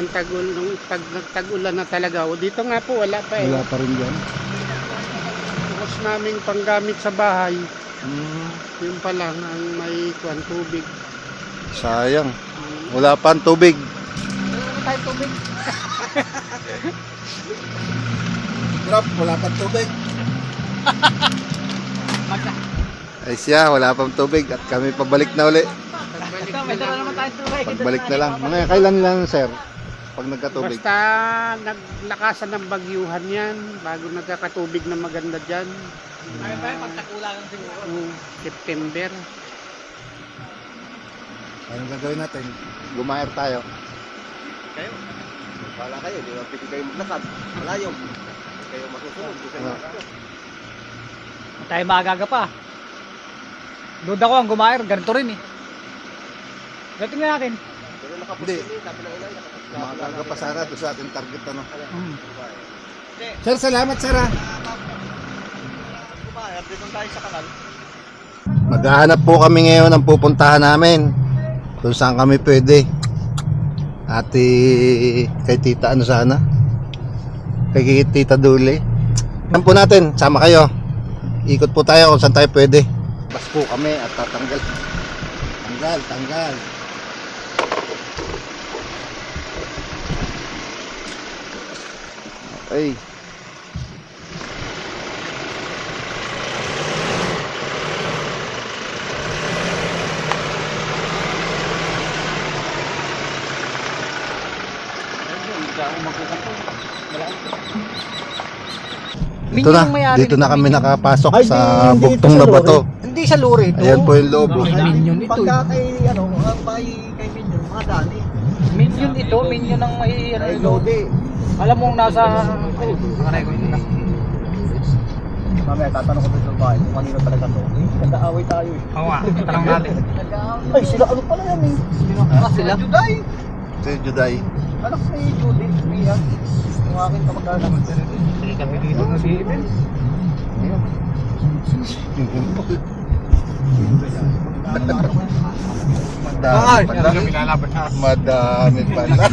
ng tagul, nung tag, nagtag-ulan na talaga. O dito nga po, wala pa eh. Wala pa rin dyan. Tapos namin panggamit sa bahay, Hmm, yun pa lang ang may kwan, tubig. sayang. Wala pa ang tubig. Wala tayo tubig. Drop, wala pa tubig. Ay siya, wala pang tubig at kami pabalik na uli. Pagbalik na lang. Pagbalik na lang. Mga kailan lang sir? Pag nagkatubig. Basta naglakasan ng bagyuhan yan, bago nagkakatubig na maganda dyan. Oo, September. Anong gagawin natin? Gumayar tayo. Kayo. Wala kayo, di ba pwede kayo maglakad. Malayo. Kayo masusunod. Di kayo Ah. Tayo maagaga pa. Duda ko ang gumayar, ganito rin eh. Ganito nga natin. Pero nakapusin Hindi. eh, sabi ng inay, nakapusin. Maaga pa sana doon sa ating target ano. Hmm. Sir, salamat sir ah. Sa kanal. Maghahanap po kami ngayon ng pupuntahan namin. Kung saan kami pwede. Ate, kay tita ano sana? Kay tita Dule. Yan po natin, sama kayo. Ikot po tayo kung saan tayo pwede. Bas po kami at tatanggal. Tanggal, tanggal. Okay. Dito na, dito na kami nakapasok Ay, sa hindi buktong na sa bato. Hindi sa lure ito. Ayan po yung lobo. Ay, minion ito Pagka eh. kay, ano, ang bahay kay Minyon, mga dani. Minion ito, minion ng may ano Ay, lodi. Alam mo nasa... Nakarecord na. Mamaya, tatanong ko dito sa bahay kung kanino talaga to. Nag-aaway tayo eh. Oo nga, tanong natin. Ay, sila ano pala yan eh? Ah, sila? Juday! Si Juday. Anak ni Judy, Mia. Yung aking kamag-anak. Sige kami dito na si Eben. Madami pala. Madami pala.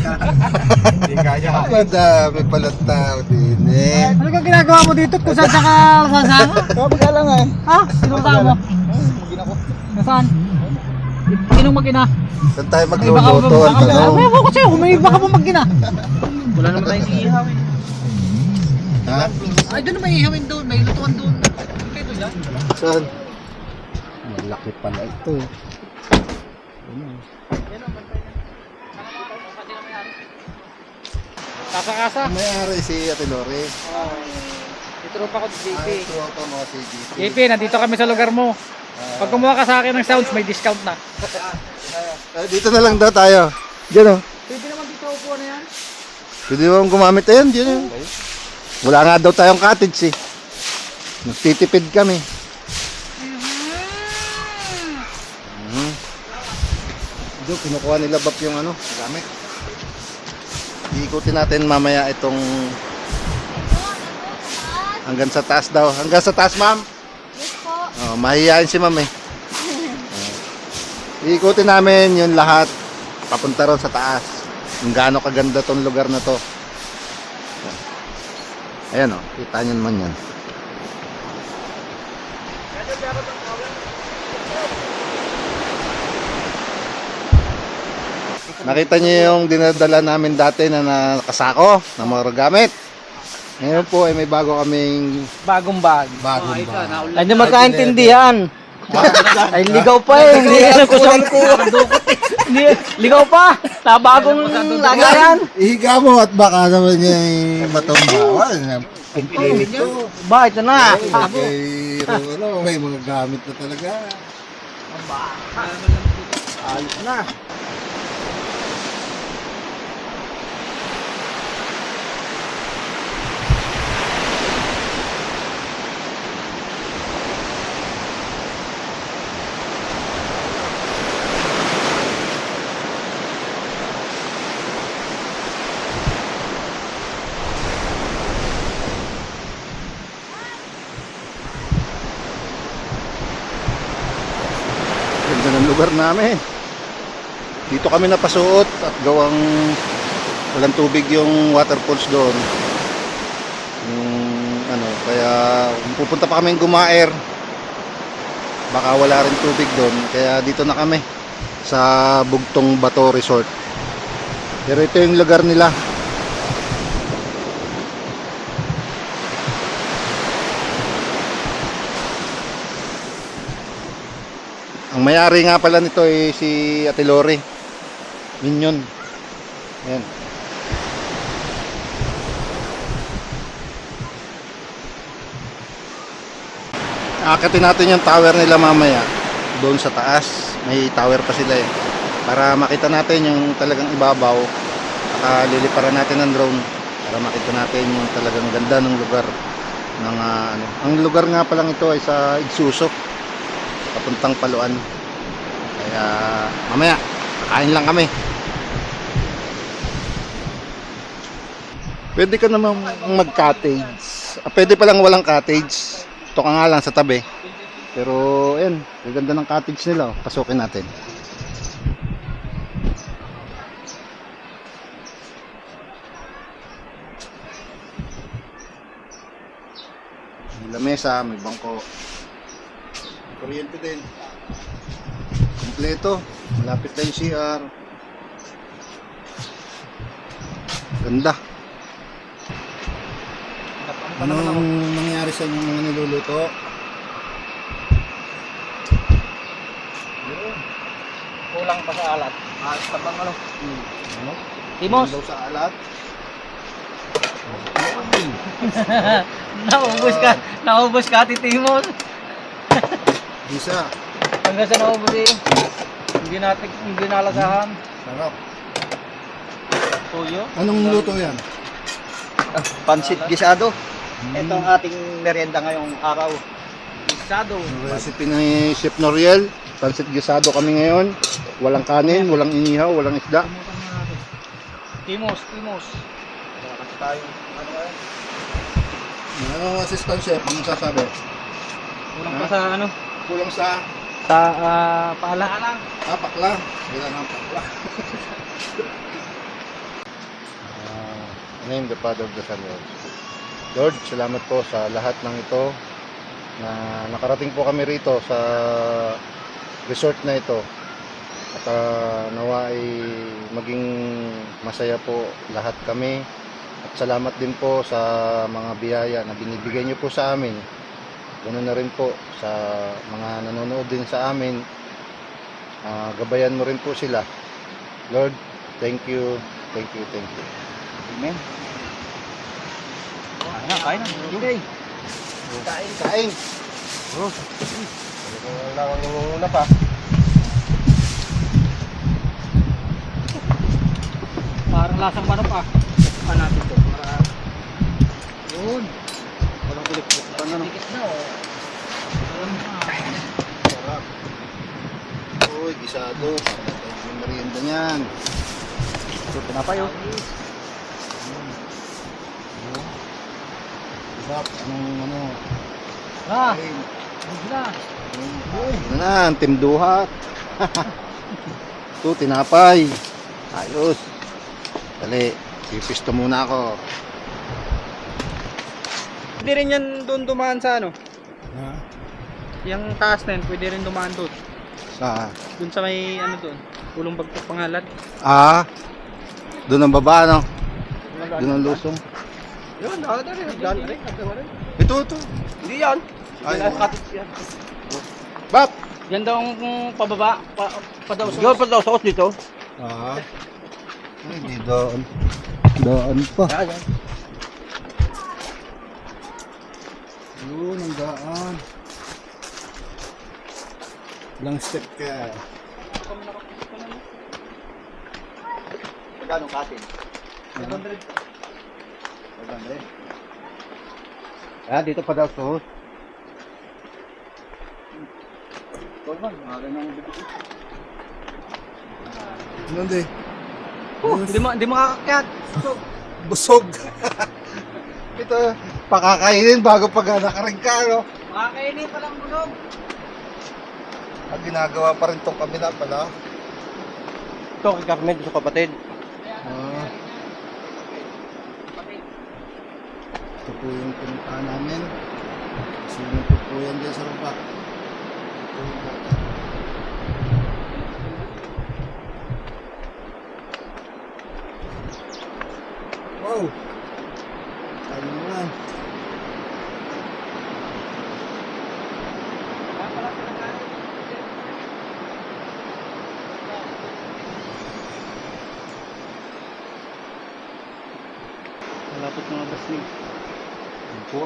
Madami pala tao din eh. Ano ka ginagawa mo dito? Kung saan ka sasama? Kamag lang eh. Ha? Sino kasama mo? Magin ako. Nasaan? Sinong magina? Saan tayo ka magluluto? Ang magina? tanong. Ano ko sa'yo? May iba ka ba magina? Wala naman tayong iihaw eh. Ha? Ay, doon may ihawin doon. May lutuan doon. Yan. Saan? Malaki pala ito eh. Kasa-kasa. May-ari si Ate Lore. Dito rin pa ako JP. Ay, ako mga CGC. JP, nandito kami sa lugar mo. Pag kumuha ka sa akin ng sounds, may discount na. Ah, dito na lang daw tayo. Diyan oh. Pwede naman dito upo na yan. Pwede mo gumamit ayan. Diyan oh. Wala nga daw tayong cottage eh. Nagtitipid kami. Doon, kinukuha nila bap yung ano, gamit. Iikutin natin mamaya itong hanggang sa taas daw. Hanggang sa taas, ma'am. Yes po. Oh, mahihayin si ma'am eh. Iikutin namin yung lahat papunta ron sa taas. Kung gaano kaganda tong lugar na to. Ayan oh, kita nyo naman yan. Nakita niyo yung dinadala namin dati na nakasako na mga gamit. Ngayon po ay may bago kaming Bagong bag. bagong bag. Hindi magkaintindihan. Ay, ligaw pa eh. Hindi alam ko saan ko. Hindi, ligaw pa. Nabagong lagayan. Ihiga mo at baka naman niya ay matumbawan. Kumpleto. Ba, ito na. Okay, ano, may mga gamit na talaga. Ayos na. Ganda ng lugar namin. Dito kami napasuot at gawang walang tubig yung waterfalls doon. Yung ano, kaya pupunta pa kami Gumaer, baka wala rin tubig doon. Kaya dito na kami sa Bugtong Bato Resort. Pero ito yung lugar nila. Ang mayari nga pala nito ay si Ate Lori. Minion. Ayan. Akatin natin yung tower nila mamaya. Doon sa taas. May tower pa sila eh. Para makita natin yung talagang ibabaw. Saka liliparan natin ng drone. Para makita natin yung talagang ganda ng lugar. Ng, ah, ano. Ang lugar nga palang ito ay sa Igsusok. Papuntang Paluan. Kaya mamaya, kakain lang kami. Pwede ka naman mag-cottage. Ah, pwede palang walang cottage. Ito ka nga lang sa tabi. Pero, ayan, ang ganda ng cottage nila. oh. Pasukin natin. May lamesa, may bangko. Kuryente din. Kompleto. Malapit na yung CR. Ganda. Anong nangyari sa inyong mga niluluto? Kulang pa sa alat. Ah, sa bang ano? Ano? Timos, Daw sa alat? naubos ka. Naubos ka, Ate Timos. Isa. Hanggang sa naubos eh. Hindi natin, hindi nalagahan. Sarap. Tuyo. Anong luto yan? Pansit gisado. Ito ang ating merienda ngayong araw. Gisado. Ang recipe ni Chef Noriel. Pansit gisado kami ngayon. Walang kanin, walang inihaw, walang isda. Timos, Timos. Kasi tayo, ano kaya? Ano ang assistant chef? Anong sasabi? Kulang pa sa ano? Kulang sa Sa uh, paala. ah, pakla. Kailan ang pakla. Ah, name the Father of the Son Lord. Lord, salamat po sa lahat ng ito na nakarating po kami rito sa resort na ito. At ah, nawa ay maging masaya po lahat kami. At salamat din po sa mga biyaya na binibigay niyo po sa amin. Ganoon na rin po sa mga nanonood din sa amin. Ah, gabayan mo rin po sila. Lord, thank you, thank you, thank you. Amen. Kain na, kain na. Okay. Kain, kain. Oh. Wala kang nangunguna pa. Parang lasang manok ah. Ano natin to? Para... Yun. No? Dikit na. Alam mo. Sarap. Uy, gisado. Yung merienda niyan. Ito, pinapay oh. Sarap. Anong ano? Ah, bigla. Ano na, ang timduhat. Ito, tinapay. Ayos. Dali, pipisto muna ako. Pwede rin yan doon dumaan sa ano? Ha? Yung taas na yan, pwede rin dumaan doon. Sa, Doon sa may ano doon. Pulong bagtok pangalan. ah, doon ang baba, no? Doon ang lusong. Yun, daan na rin. Daan na rin. Ito, ito. Hindi yan. Ay, Ay, oo. Bap! Yan daw ang kung pababa, pa, pa daw sa Yun, pa daw sa dito. Ah. Ay, di doon. Doon pa. Yan, yan. Yun, ang daan. Ilang step ka. Magkano katin? 500. Ah, dito pa daw to. Tol man, mga ganyang bibig. Nandi. Oh, hindi mo hindi makakakyat. Busog. Ito, pakakainin bago pag nakaring ka, no? Pakakainin pa lang bulog. Ang ah, ginagawa pa rin tong kami na pala. Ito, kay Carmen, gusto kapatid. Ah. Ito po yung pinuntahan namin. Sunod po po yan dyan sa rupak. Ito yung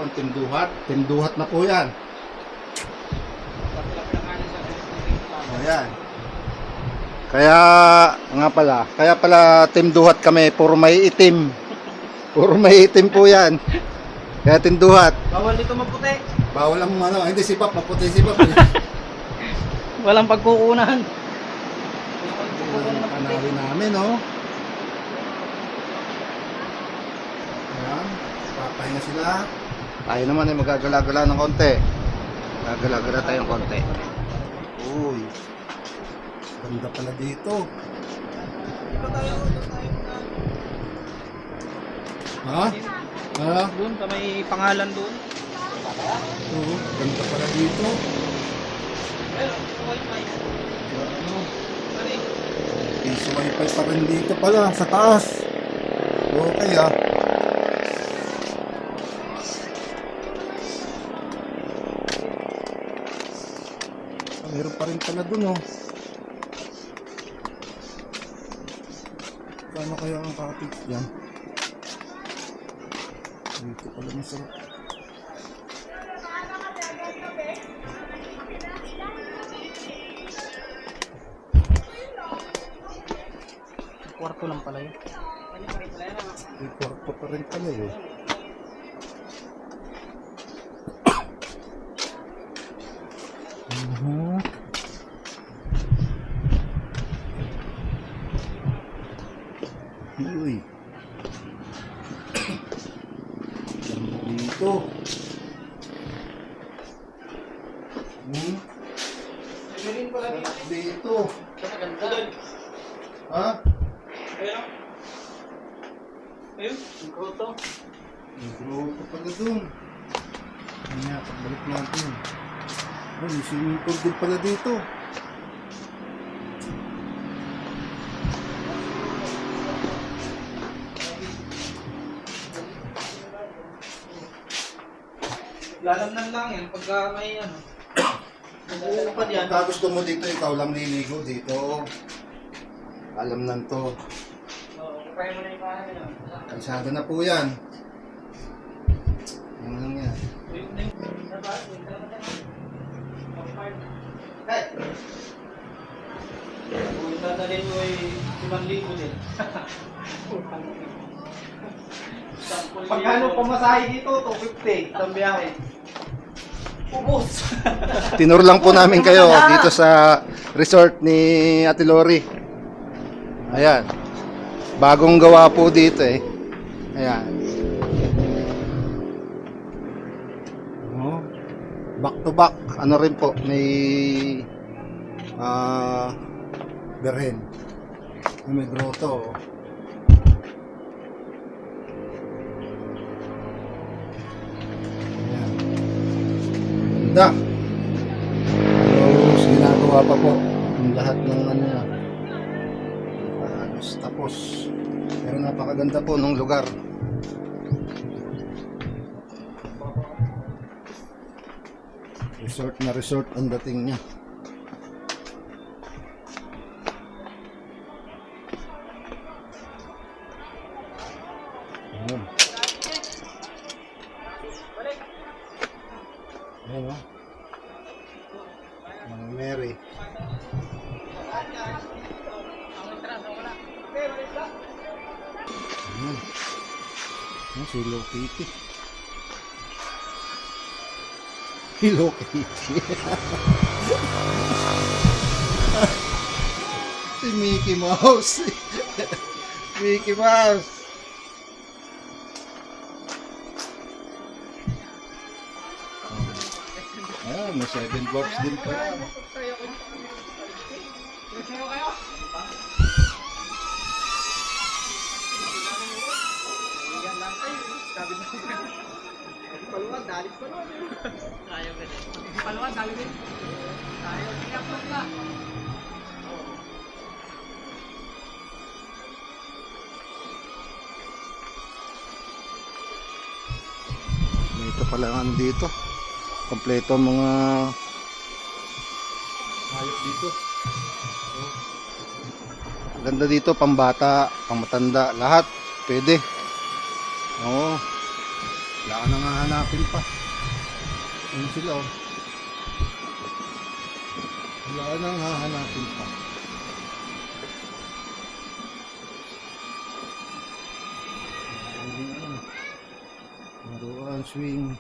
po ang tinduhat. Tinduhat na po yan. O yan. Kaya nga pala, kaya pala tinduhat kami, puro may itim. Puro may itim po yan. Kaya tinduhat. Bawal dito maputi. Bawal ang ano, hindi si Pap, maputi si Pap. eh. Walang pagkukunan. Ang kanali namin, oh. Ayan, papahinga sila. Tayo naman ay magagala-gala ng konti. Gagala-gala tayong konti. Uy, ganda pala dito. Ha? Ha? Doon, sa may pangalan doon. Oo, ganda pala dito. Ano? Piso wifi pa rin dito pala, sa taas. Okay. Ah, Pala dun oh. Kano kaya ang cottage dyan? Dito pala masarap. Lalamnan lang yan pagka may ano. Mag-uupad yan. Pagka gusto mo dito, ikaw lang liligo dito. Alam nan to. Oo, kaya mo na yung yun. Kalsada na po yan. Yan lang yan. Na na. Hey! Kung dadalhin mo ay 5,000 din. Pagkano pamasahe dito? 250. Itong biyahe. Ubus. Tinur lang po namin kayo dito sa resort ni Ate Lori. Ayan. Bagong gawa po dito eh. Ayan. Oh. Back to back. Ano rin po, may ah berhen. May grotto. oh. Ganda. Halos ginagawa pa po yung lahat ng ano niya. Halos tapos. Pero napakaganda po ng lugar. Resort na resort ang dating niya. Ayan. Si Hello Kitty. Hello Kitty. si Mickey Mouse. Mickey Mouse. Ayan, may seven dwarfs din pala. Palawan, dali din. Tayo, i-upload na. Ito pala ang ano dito. Kompleto ang mga hayop dito. Oh. Ganda dito, pambata, pangmatanda, lahat. Pwede. Oo. Wala hahanapin pa. Ayun sila oh. Wala nang hahanapin pa. Meron swing.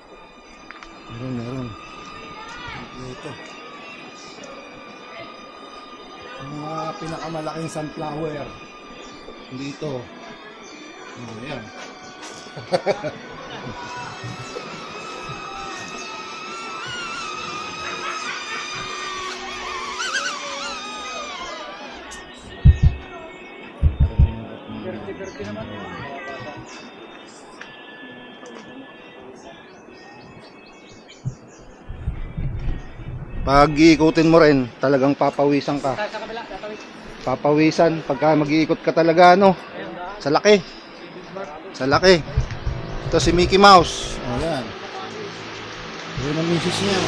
Meron, meron. Ito. Mga pinakamalaking sunflower. Dito. Ayan. Pag iikutin mo rin, talagang papawisan ka. Papawisan pagka mag-iikot ka talaga ano. Sa laki. Sa laki. Ito si Mickey Mouse. Ayan. Yun ang misis niya.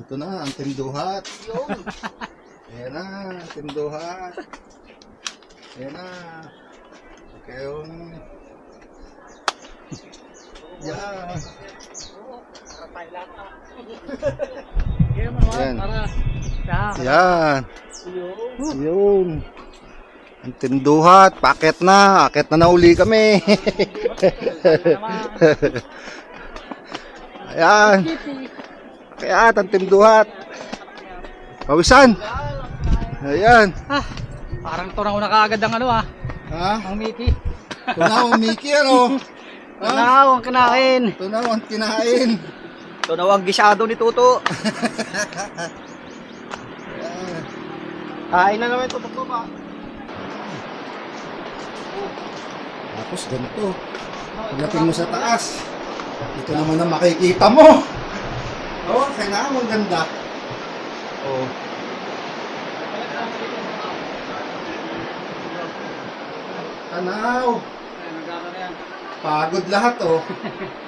Ito na, ang tinduhat. Ayan na, tinduhat. Ayan na. Okay, yung... Yan. Yan. Yan. Yun. Ang tinduhat, paket na. Akit na nauli kami. Ayan. Kaya ang tinduhat. Pawisan. Ayan. Parang tunaw na kaagad ang ano ah, Ha? ang Mickey. Tunaw ang Mickey ano? Tunaw ang kinain. Tunaw ang kinain. Tunaw ang gisado ni Tuto. Kain na naman ito, Tuto ba? Tapos ganito. Pagdating mo sa taas, ito naman ang makikita mo. Oh, kailangan mo ganda. Oh. Tanaw. Pagod lahat oh.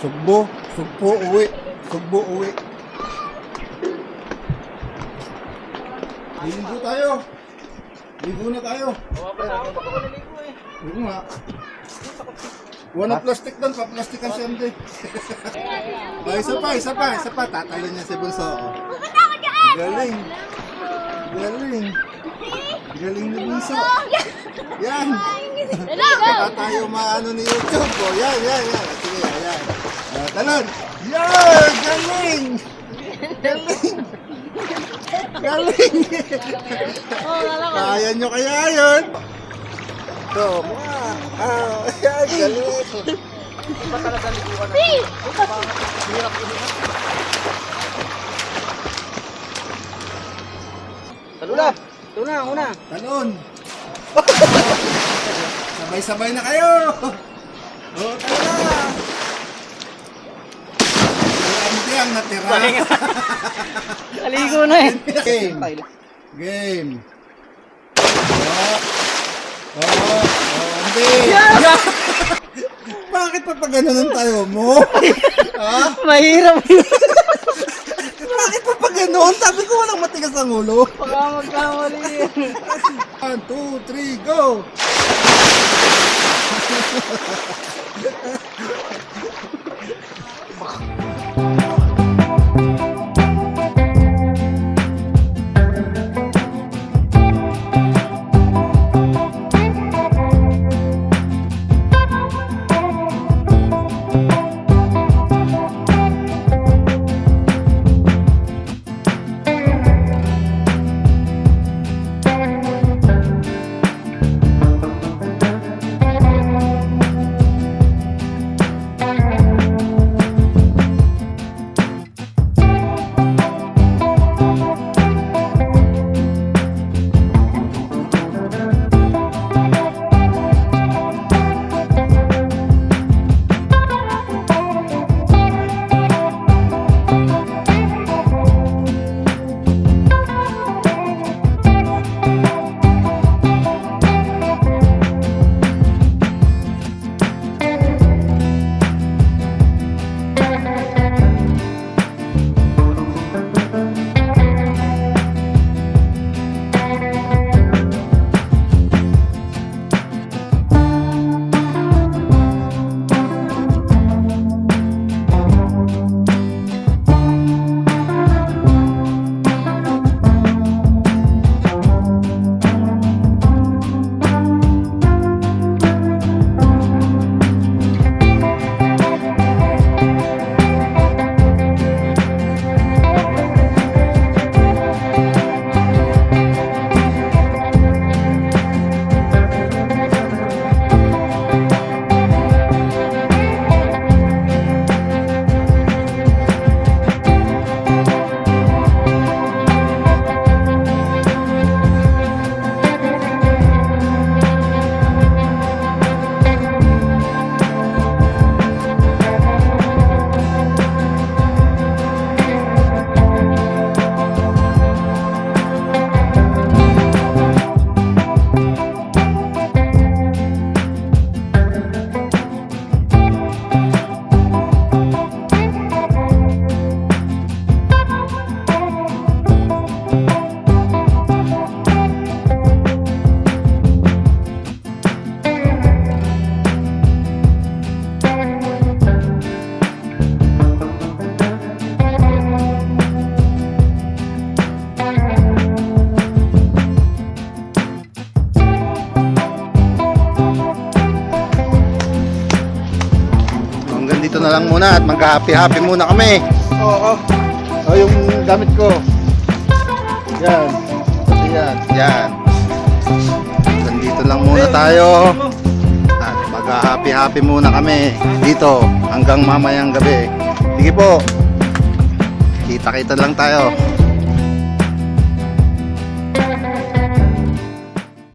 Sugbo, sugbo uwi. Sugbo uwi. Ligo tayo. Ligo na tayo. Oo nga. Walang plastic doon, pa-plastikan si Andy. oh, isa pa, isa pa, isa pa. Tatalo niya si Bunso. Galing. Galing. Galing ni Bunso. Yan. Baka tayo maano ni YouTube. Oh, yan, yan, yan. Sige, ayan. Uh, talon. Yan! Galing! Galing! Galing! Kaya nyo kaya yun? Ito, mga. Ah, ayan, galing. Talo na. Ito na, una. Talon. Sabay-sabay na kayo. Oh, tara na. Hindi ang natira. Aligo na eh. Game. Game. Oh. Oh. Oh, hindi. Bakit pa pa gano'n tayo mo? ha? Mahirap. Bakit pa pa gano'n? Sabi ko walang matigas ang ulo. Baka magkamali yan. One, two, three, go! muna at mag-happy-happy muna kami. Oo. Oh, yung gamit ko. Yan. Yan. Yan. Nandito lang muna tayo. At mag-happy-happy muna kami dito hanggang mamayang gabi. Sige po. Kita-kita lang tayo.